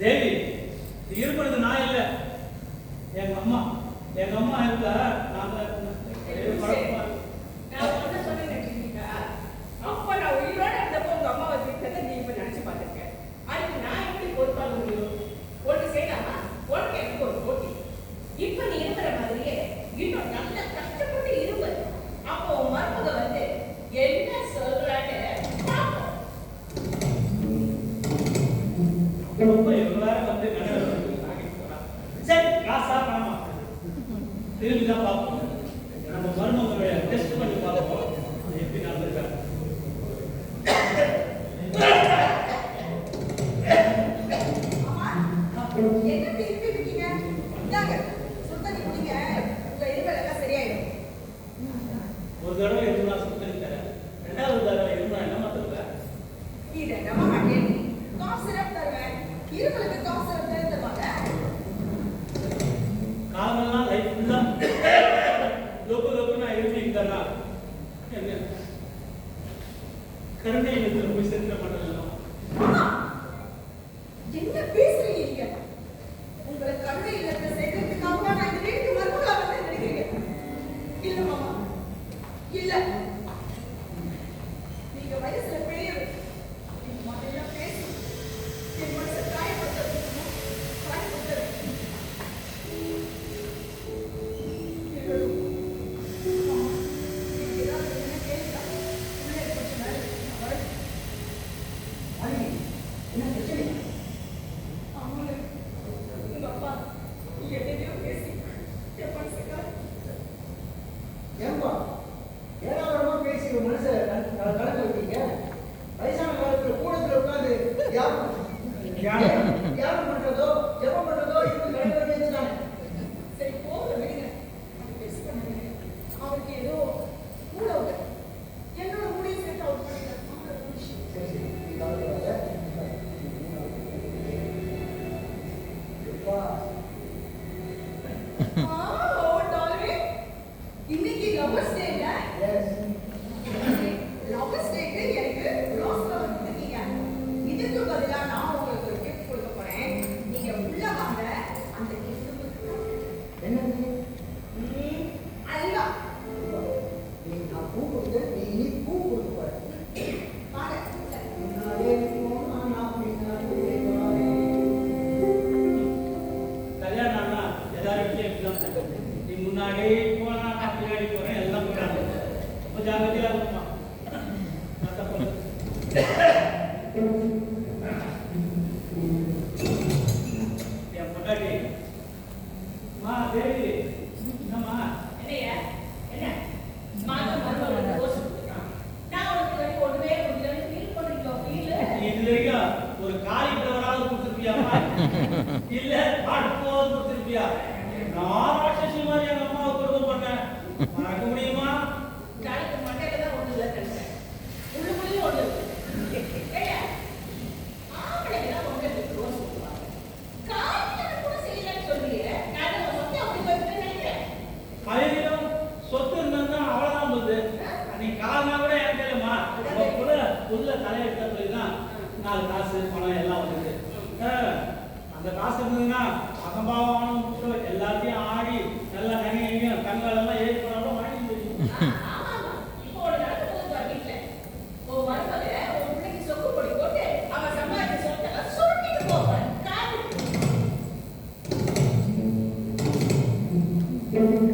தேவி இது இருக்கிறது நான் இல்ல. எங்க அம்மா எங்க அம்மா இருந்தா நாங்க ரொம்ப எல்லாரும் வந்து சரி காசா பணமா திரும்பி தான் பார்ப்போம். நம்ம மருமகளுடைய டெஸ்ட் பண்ணி பார்ப்போம். எப்படி நடந்திருக்காங்க ஒரு தடவை நாமெல்லாம் லைஃப் ஃபுல்லாக லொப்பு லொப்பு நான் இருந்திருந்தேனா என்ன? கருணை இல்லத்தில் போய் செலுத்த மாட்டேன் என்ன பேசுறீங்க உங்களை கருணை இல்லத்தை செய்யறதுக்காக நான் இந்த வீட்டுக்கு தியானம் பண்றதோ ஜபம் பண்றதோ சரி போக விடுங்க பெஸ்ட் பண்ணுங்க என்னோட முடிவு சேர்த்து जागृतीला उपमा பொண்டாட்டி மா தேவி ஒரு காலி பிளவராவது கொடுத்துருப்பியாமா இல்ல பாட்டு போது கொடுத்துருப்பியா நான் காசு பணம் எல்லாம் வந்துருக்கு அந்த காசு இருந்ததுன்னா அகம்பாவம் எல்லாத்தையும் ஆடி நல்லா நகைங்க கண்கள் எல்லாம் ஏறி போனாலும் மாட்டி Thank you.